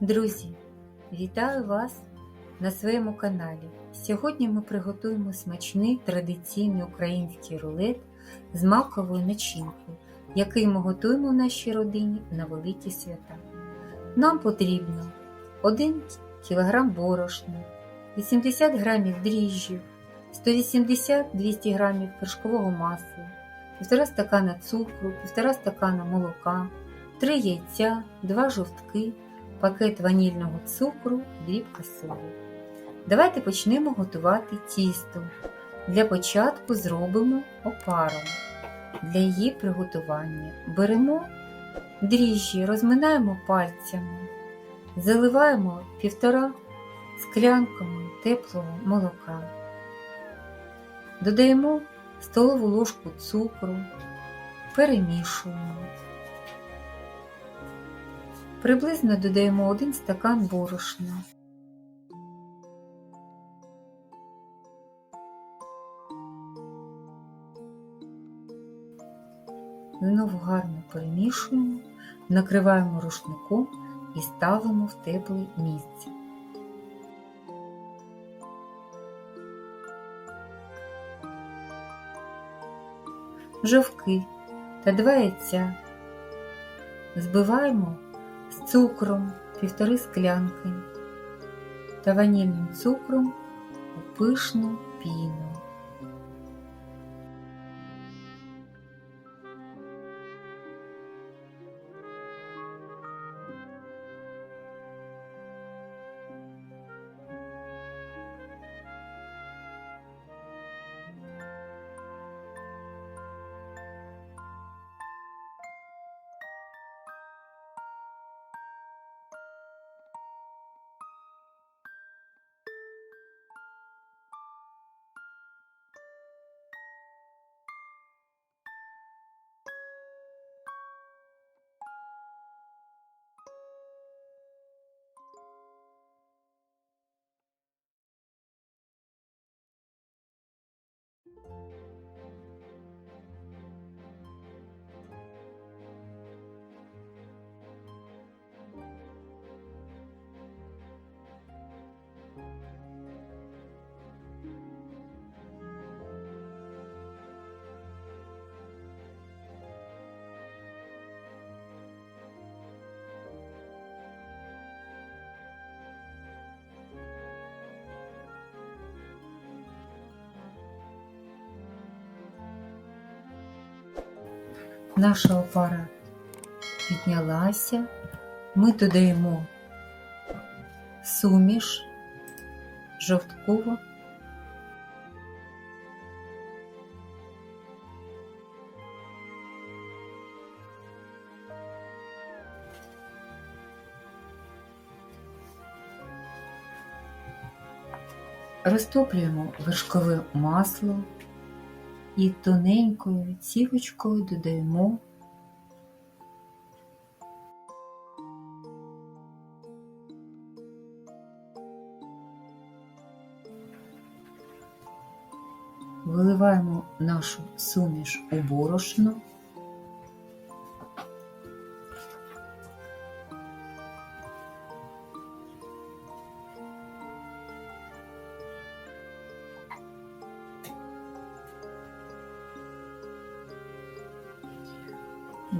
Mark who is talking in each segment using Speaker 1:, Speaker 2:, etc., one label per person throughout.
Speaker 1: Друзі, вітаю вас на своєму каналі. Сьогодні ми приготуємо смачний традиційний український рулет з маковою начинкою, який ми готуємо в нашій родині на великі свята. Нам потрібно 1 кг борошна, 80 г дріжджів, 180-200 г вершкового масла, 1,5 стакана цукру, 1,5 стакана молока, 3 яйця, 2 жовтки, пакет ванільного цукру, дрібка солі. Давайте почнемо готувати тісто. Для початку зробимо опару. Для її приготування беремо дріжджі, розминаємо пальцями, заливаємо півтора склянками теплого молока. Додаємо столову ложку цукру, перемішуємо. Приблизно додаємо 1 стакан борошна. Знову гарно перемішуємо, накриваємо рушником і ставимо в тепле місце. Жовки та два яйця збиваємо цукром півтори склянки та ванільним цукром у пишну піну. Наша опара піднялася, ми додаємо суміш жовткову. Розтоплюємо вершкове масло і тоненькою цівочкою додаємо виливаємо нашу суміш у борошно.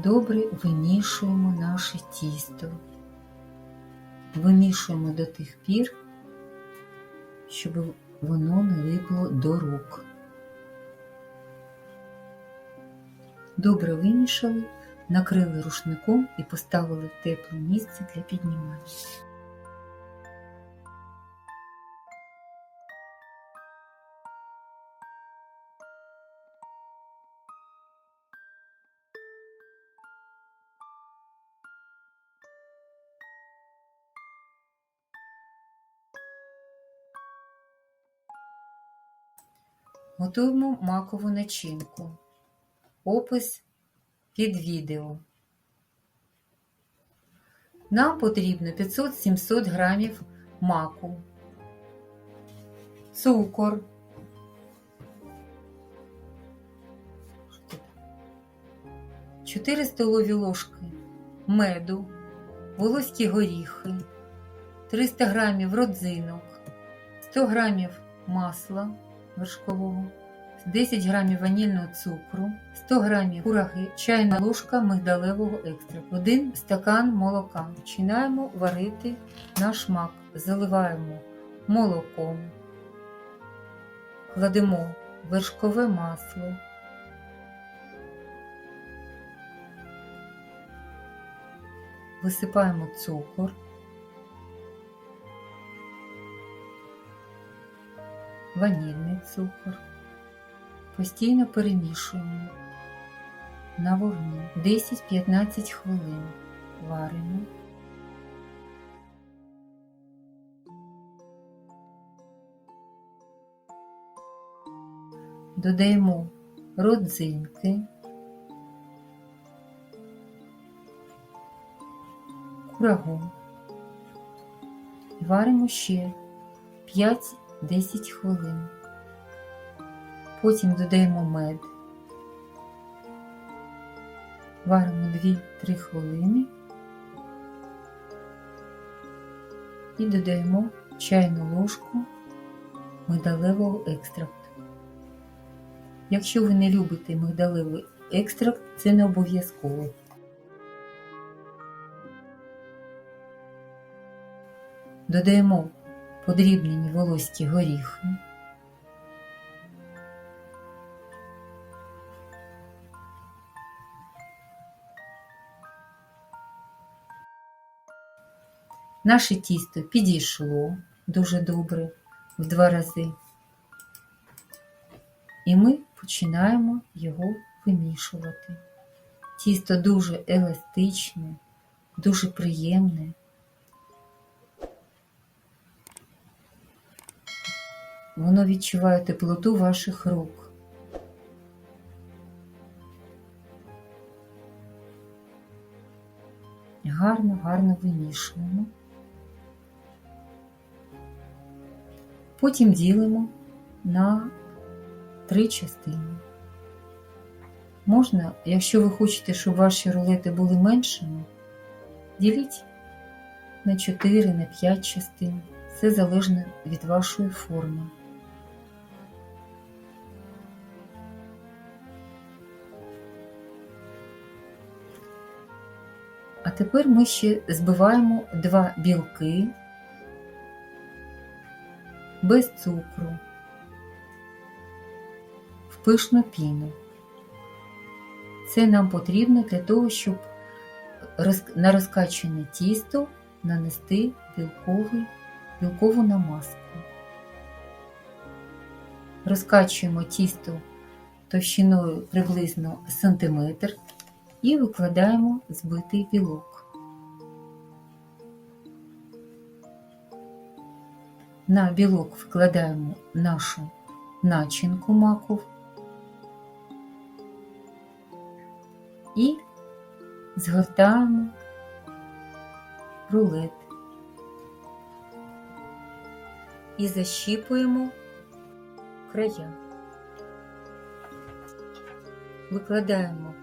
Speaker 1: Добре вимішуємо наше тісто. Вимішуємо до тих пір, щоб воно не липло до рук. Добре вимішали, накрили рушником і поставили в тепле місце для піднімання. Готуємо макову начинку. Опис під відео. Нам потрібно 500-700 грамів маку, цукор, 4 столові ложки меду, волоські горіхи, 300 грамів родзинок, 100 грамів масла вершкового, 10 грамів ванільного цукру, 100 грамів кураги, чайна ложка мигдалевого екстракту, 1 стакан молока. Починаємо варити наш мак. Заливаємо молоком, кладемо вершкове масло. Висипаємо цукор. Ванільний цукор. Постійно перемішуємо на вогні 10-15 хвилин. Варимо. Додаємо родзинки, курагу. І варимо ще 5-10 хвилин. Потім додаємо мед. Варимо 2-3 хвилини і додаємо чайну ложку мигдалевого екстракту. Якщо ви не любите мигдалевий екстракт, це не обов'язково. Додаємо подрібнені волоські горіхи. Наше тісто підійшло дуже добре в два рази. І ми починаємо його вимішувати. Тісто дуже еластичне, дуже приємне. Воно відчуває теплоту ваших рук. Гарно, гарно вимішуємо. Потім ділимо на три частини. Можна, якщо ви хочете, щоб ваші рулети були меншими, діліть на 4, на 5 частин. Це залежно від вашої форми. Тепер ми ще збиваємо два білки без цукру в пишну піну. Це нам потрібно для того, щоб на розкачане тісто нанести білковий, білкову намазку. Розкачуємо тісто товщиною приблизно сантиметр і викладаємо збитий білок. На білок вкладаємо нашу начинку маков і згортаємо рулет і защіпуємо края. Викладаємо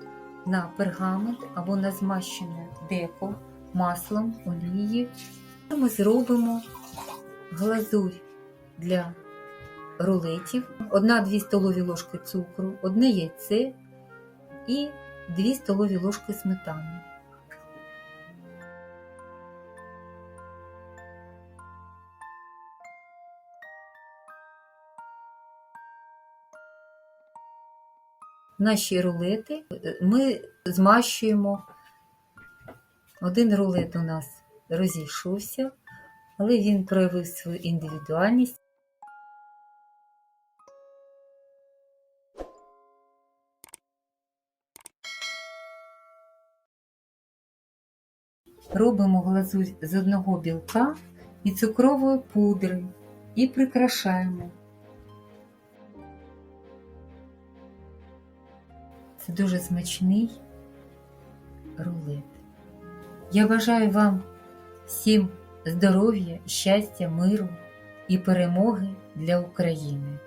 Speaker 1: на пергамент або на змащене деко маслом олії. Ми зробимо глазурь для рулетів, 1-2 столові ложки цукру, одне яйце і 2 столові ложки сметани. Наші рулети ми змащуємо. Один рулет у нас розійшовся, але він проявив свою індивідуальність. Робимо глазурь з одного білка і цукрової пудри і прикрашаємо. Це дуже смачний рулет. Я бажаю вам всім здоров'я, щастя, миру і перемоги для України.